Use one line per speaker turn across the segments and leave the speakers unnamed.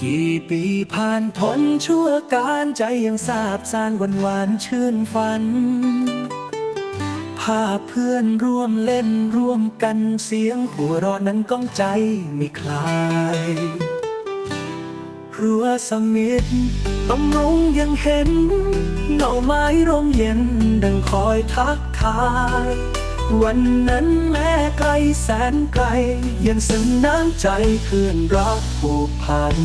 กี่ปีผ่านพ้นชั่วการใจยังสาบสานหวันหวานชื่นฝัน ภาพเพื่อนร่วมเล่นร่วมกันเสียงหัวเราะนั้นก้องใจไม่คลายรั้วสมิธต้องลงยังเห็นเงาไม้ร่มเย็นดังคอยทักทาย วันนั้นแม้ไกลแสนไกล ยังซึ้งน้ำใจเพื่อนรักผูกพัน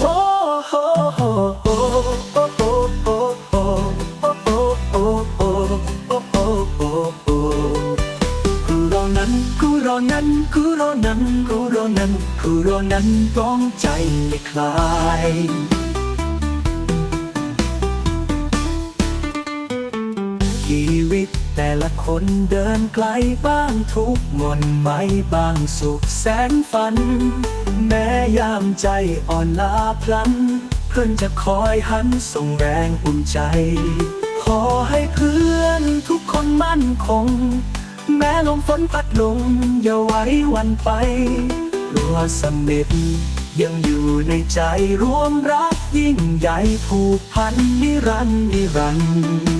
โอ้โหโอ้โหโอ้โหโอ้โหโอ้โหโอ้โหโอ้โหโอ้โหโอ้โหกูรอนั้นกูรอนั้นกูรอนั้นกูรอนั้นกูรอนั้นร้องใจไม่คลาย คนเดินไกลบ้างทุกข์มนไม่บ้างสุขแสนฝัน แม้ยามใจอ่อนล้าพลัน เพื่อนจะคอยหันส่งแรงอุ่นใจ ขอให้เพื่อนทุกคนมั่นคง แม้ลมฝนพัดลงอย่าไว้วันไปรัวสมิธยังอยู่ในใจรวมรักยิ่งใหญ่ผูกพันนิรันดร์นิรันดร์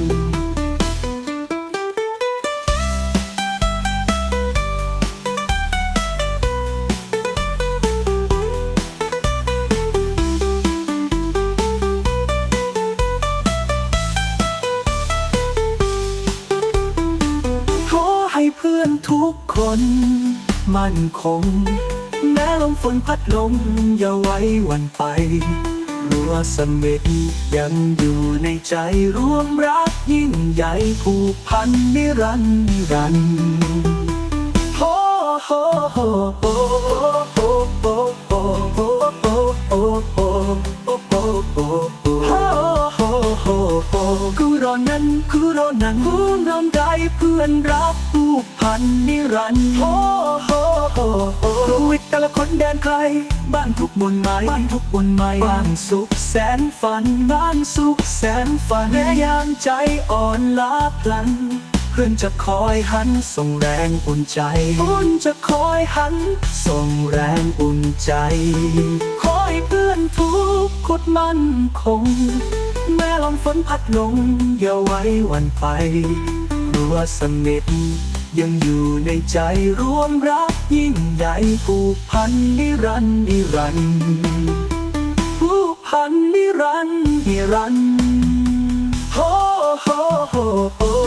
ให้เพื่อนทุกคน มั่นคง แม้ลมฝนพัดลมอย่าไว้วันไป รั้วสมิธยังอยู่ในใจรวมรักยิ่งใหญ่ผูกพันนิรันดร์นิรันดร์โฮโฮโฮโฮโฮโฮโฮโฮโฮโฮโฮโฮโฮโฮโฮโฮโฮกูรอนั้นกูรอนั้นกูนำได้ เพื่อนรักผูกพันนิรันดร์โฮโฮโฮโฮชีวิตแต่ละคนแดนไกลบ้านทุกบนไม้บ้านทุกบนไม้บ้านสุขแสนฝันบ้านสุขแสนฝันแม้ยามใจอ่อนล้าพลันเพื่อนจะคอยหันส่งแรงอุ่นใจเพื่อนจะคอยหันส่งแรงอุ่นใจ คอยเพื่อนทุกคนมั่นคง แม้ลมฝนพัดลงอย่าไว้วันไป รั้วสนิทยังอยู่ในใจรวมรักยิ่งใหญ่ผูกพันนิรันดร์นิรันดร์ผูกพันนิรันดร์นิรันดร์โฮโฮโฮโฮโฮ